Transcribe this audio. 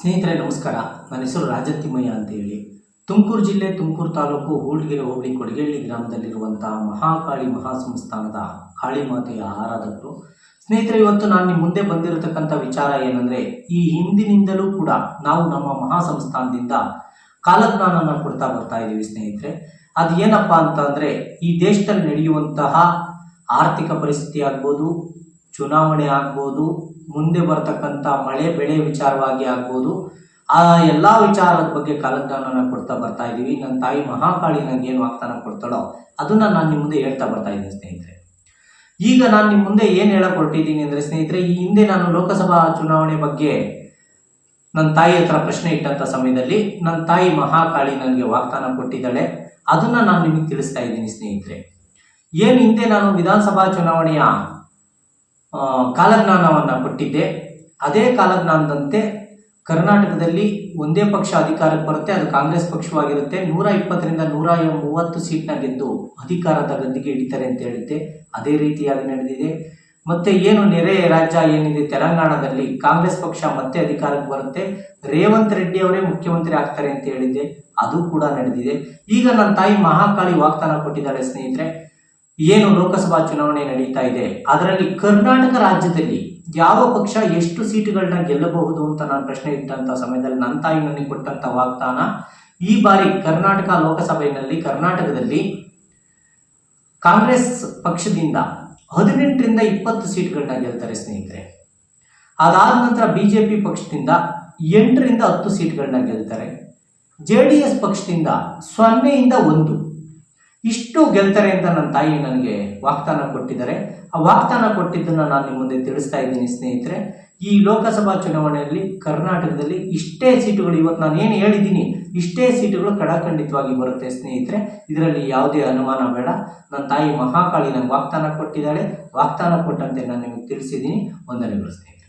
ಸ್ನೇಹಿತರೆ, ನಮಸ್ಕಾರ. ನನ್ನ ಹೆಸರು ರಾಜತಿಮ್ಮಯ್ಯ ಅಂತ ಹೇಳಿ ತುಮಕೂರು ಜಿಲ್ಲೆ, ತುಮಕೂರು ತಾಲೂಕು ಹೂಳ್ಗೆರೆ, ಹೋಬಳಿ ಕೊಡಗೇಳಿ ಗ್ರಾಮದಲ್ಲಿರುವಂತಹ ಮಹಾಕಾಳಿ ಮಹಾಸಂಸ್ಥಾನದ ಕಾಳಿಮಾತೆಯ ಆರಾಧಕರು. ಸ್ನೇಹಿತರೆ, ಇವತ್ತು ನಾನು ನಿಮ್ಮ ಮುಂದೆ ಬಂದಿರತಕ್ಕಂಥ ವಿಚಾರ ಏನಂದರೆ, ಈ ಹಿಂದಿನಿಂದಲೂ ಕೂಡ ನಾವು ನಮ್ಮ ಮಹಾಸಂಸ್ಥಾನದಿಂದ ಕಾಲಜ್ಞಾನನ ಕೊಡ್ತಾ ಬರ್ತಾ ಇದ್ದೀವಿ ಸ್ನೇಹಿತರೆ. ಅದು ಏನಪ್ಪ ಅಂತಂದರೆ, ಈ ದೇಶದಲ್ಲಿ ನಡೆಯುವಂತಹ ಆರ್ಥಿಕ ಪರಿಸ್ಥಿತಿ ಆಗ್ಬೋದು, ಚುನಾವಣೆ ಆಗ್ಬೋದು ಮುಂದೆ ಬರ್ತಕ್ಕಂಥ ಮಳೆ ಬೆಳೆ ವಿಚಾರವಾಗಿ ಆಗ್ಬೋದು, ಆ ಎಲ್ಲ ವಿಚಾರದ ಬಗ್ಗೆ ಕಾಲಜ್ಞಾನನ ಕೊಡ್ತಾ ಬರ್ತಾ ಇದ್ದೀವಿ ನನ್ನ ತಾಯಿ ಮಹಾಕಾಳಿ ನನಗೆ ಏನು ವಾಗ್ದಾನ ಕೊಡ್ತಾಳೋ ಅದನ್ನು ನಾನು ನಿಮ್ಮ ಮುಂದೆ ಹೇಳ್ತಾ ಬರ್ತಾ ಇದ್ದೀನಿ ಸ್ನೇಹಿತರೆ. ಈಗ ನಾನು ನಿಮ್ಮ ಮುಂದೆ ಏನು ಹೇಳಕ್ ಹೊರಟಿದ್ದೀನಿ ಅಂದರೆ ಸ್ನೇಹಿತರೆ, ಈ ಹಿಂದೆ ನಾನು ಲೋಕಸಭಾ ಚುನಾವಣೆ ಬಗ್ಗೆ ನನ್ನ ತಾಯಿ ಹತ್ರ ಪ್ರಶ್ನೆ ಇಟ್ಟಂಥ ಸಮಯದಲ್ಲಿ ನನ್ನ ತಾಯಿ ಮಹಾಕಾಳಿ ನನಗೆ ವಾಗ್ದಾನ ಕೊಟ್ಟಿದ್ದಾಳೆ. ಅದನ್ನು ನಾನು ನಿಮಗೆ ತಿಳಿಸ್ತಾ ಇದ್ದೀನಿ ಸ್ನೇಹಿತರೆ. ಏನು ಹಿಂದೆ ನಾನು ವಿಧಾನಸಭಾ ಚುನಾವಣೆಯ ಕಾಲಜ್ಞಾನವನ್ನು ಕೊಟ್ಟಿದ್ದೆ. ಅದೇ ಕಾಲಜ್ಞಾನದಂತೆ ಕರ್ನಾಟಕದಲ್ಲಿ ಒಂದೇ ಪಕ್ಷ ಅಧಿಕಾರಕ್ಕೆ ಬರುತ್ತೆ, ಅದು ಕಾಂಗ್ರೆಸ್ ಪಕ್ಷವಾಗಿರುತ್ತೆ. ನೂರ ಇಪ್ಪತ್ತರಿಂದ ನೂರ ಮೂವತ್ತು ಸೀಟ್ನ ಗೆದ್ದು ಅಧಿಕಾರದ ಗದ್ದಿಗೆ ಹಿಡಿತಾರೆ ಅಂತ ಹೇಳಿದ್ದೆ. ಅದೇ ರೀತಿಯಾಗಿ ನಡೆದಿದೆ. ಮತ್ತೆ ಏನು ನೆರೆ ರಾಜ್ಯ ಏನಿದೆ ತೆಲಂಗಾಣದಲ್ಲಿ, ಕಾಂಗ್ರೆಸ್ ಪಕ್ಷ ಮತ್ತೆ ಅಧಿಕಾರಕ್ಕೆ ಬರುತ್ತೆ. ರೇವಂತ್ ರೆಡ್ಡಿ ಅವರೇ ಮುಖ್ಯಮಂತ್ರಿ ಆಗ್ತಾರೆ ಅಂತ ಹೇಳಿದ್ದೆ. ಅದು ಕೂಡ ನಡೆದಿದೆ. ಈಗ ನನ್ನ ತಾಯಿ ಮಹಾಕಾಳಿ ವಾಗ್ದಾನ ಕೊಟ್ಟಿದ್ದಾರೆ ಸ್ನೇಹಿತರೆ. ಏನು ಲೋಕಸಭಾ ಚುನಾವಣೆ ನಡೀತಾ ಇದೆ, ಅದರಲ್ಲಿ ಕರ್ನಾಟಕ ರಾಜ್ಯದಲ್ಲಿ ಯಾವ ಪಕ್ಷ ಎಷ್ಟು ಸೀಟುಗಳನ್ನ ಗೆಲ್ಲಬಹುದು ಅಂತ ನಾನು ಪ್ರಶ್ನೆ ಇಟ್ಟಂತ ಸಮಯದಲ್ಲಿ ನನ್ನ ತಾಯಿ ನನಗೆ ಕೊಟ್ಟಂತ ವಾಗ್ದಾನ, ಈ ಬಾರಿ ಕರ್ನಾಟಕ ಲೋಕಸಭೆಯಲ್ಲಿ, ಕರ್ನಾಟಕದಲ್ಲಿ ಕಾಂಗ್ರೆಸ್ ಪಕ್ಷದಿಂದ ಹದಿನೆಂಟರಿಂದ ಇಪ್ಪತ್ತು ಸೀಟ್ಗಳನ್ನ ಗೆಲ್ತಾರೆ ಸ್ನೇಹಿತರೆ. ಅದಾದ ನಂತರ ಬಿಜೆಪಿ ಪಕ್ಷದಿಂದ ಎಂಟರಿಂದ ಹತ್ತು ಸೀಟ್ಗಳನ್ನ ಗೆಲ್ತಾರೆ. ಜೆ ಡಿ ಎಸ್ ಪಕ್ಷದಿಂದ ಸೊನ್ನೆಯಿಂದ ಒಂದು. ಇಷ್ಟು ಗೆಲ್ತಾರೆ ಅಂತ ನನ್ನ ತಾಯಿ ನನಗೆ ವಾಗ್ದಾನ ಕೊಟ್ಟಿದ್ದಾರೆ. ಆ ವಾಗ್ದಾನ ಕೊಟ್ಟಿದ್ದನ್ನು ನಾನು ನಿಮ್ಮ ಮುಂದೆ ತಿಳಿಸ್ತಾ ಇದ್ದೀನಿ ಸ್ನೇಹಿತರೆ. ಈ ಲೋಕಸಭಾ ಚುನಾವಣೆಯಲ್ಲಿ ಕರ್ನಾಟಕದಲ್ಲಿ ಇಷ್ಟೇ ಸೀಟುಗಳು, ಇವತ್ತು ನಾನು ಏನು ಹೇಳಿದ್ದೀನಿ, ಇಷ್ಟೇ ಸೀಟುಗಳು ಕಡಾಖಂಡಿತವಾಗಿ ಬರುತ್ತೆ ಸ್ನೇಹಿತರೆ. ಇದರಲ್ಲಿ ಯಾವುದೇ ಅನುಮಾನ ಬೇಡ. ನನ್ನ ತಾಯಿ ಮಹಾಕಾಳಿ ನನಗೆ ವಾಗ್ದಾನ ಕೊಟ್ಟಿದ್ದಾಳೆ. ವಾಗ್ದಾನ ಕೊಟ್ಟಂತೆ ನಾನು ನಿಮಗೆ ತಿಳಿಸಿದ್ದೀನಿ. ಒಂದನೇ ಸ್ನೇಹಿತರೆ.